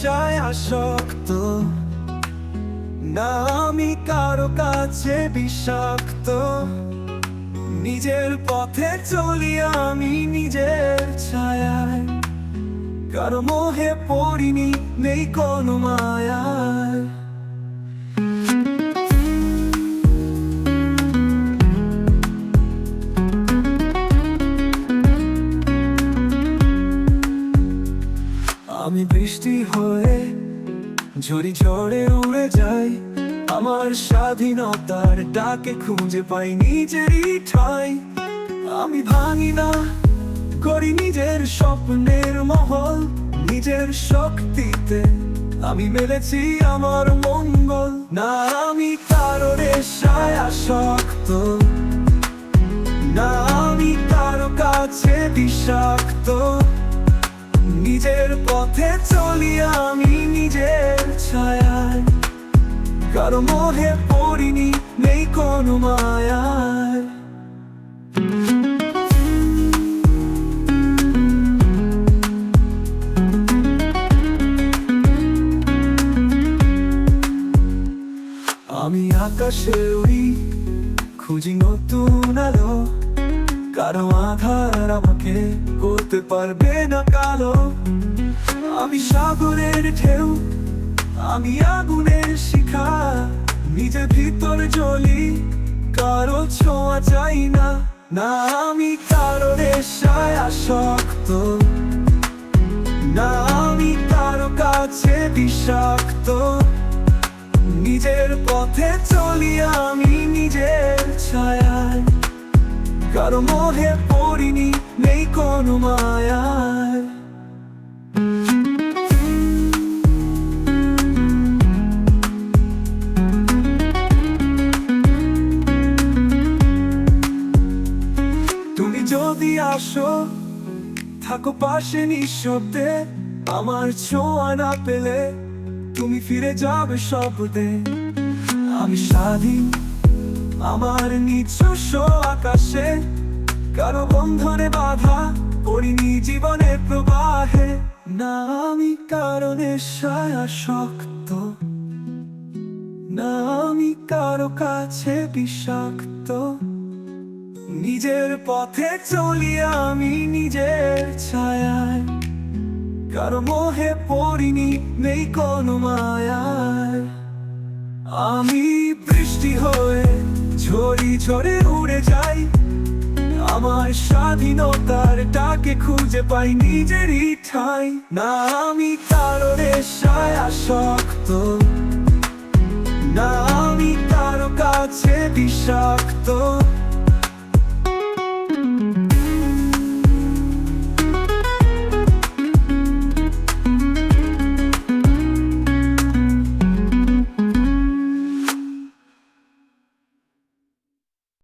আশায় আসক্ত। না আমি কারও কাছে বিষাক্ত। নিজের পথে চলি আমি নিজের ছায়ায়। কারও মোহে পড়িনি, নেই কোনো মায়া। আমি বৃষ্টি হয়ে ঝড়ি ঝড়ে উড়ে যাই। আমার স্বাধীনতার ডাকে খুঁজে পাই নিজেরই ঠাই। আমি ভাঙি না, করি নিজের স্বপ্নের মহল, নিজের শক্তিতে আমি মেলেছি আমার মঙ্গল। না আমি কারও রেশায় আসক্ত, না আমি কারও কাছে বিষাক্ত। নিজের পথে চলি আমি নিজের ছায়ায়। কারও মোহে পড়িনি, নেই কোনো মায়ায়। আমি আকাশে উড়ি, খুঁজি নতুন আলো। কারও আমাকে করতে পারবে না কালো। আমি সাগরের ঢেউ, আমি আগুনের শিখা, নিজের ভিতর জ্বলি, কারও ছোঁয়া চাই না। না, আমি কারও রেশায় আসক্ত। না, আমি কারও কাছে বিষাক্ত। নিজের পথে চলি আমি নিজের ছায়ায় কারও মোহে পড়িনি, নেই কোনো মায়ায়। তুমি যদি আসো, থাকো পাশে নিঃশব্দে, আমার ছোঁয়া না পেলে তুমি ফিরে যাবে শব্দে আমি স্বাধীন, আমার নিজস্ব আকাশে কারও বন্ধনে বাধা পড়িনি জীবনের প্রবাহে। না আমি কারণে শক্ত। না আমি কারও কাছে বিষাক্ত। নিজের পথে চলি আমি নিজের ছায়ায়। কারও মোহে পড়িনি, নেই কোনো মায়ায়। আমি বৃষ্টি হয়ে ঝড়ি ঝড়ে উড়ে যাই আমার স্বাধীনতার ডাকে খুঁজে পাই নিজেরই ঠাই। না আমি তার রেশায় আসক্ত, না আমি তার কাছে বিষাক্ত।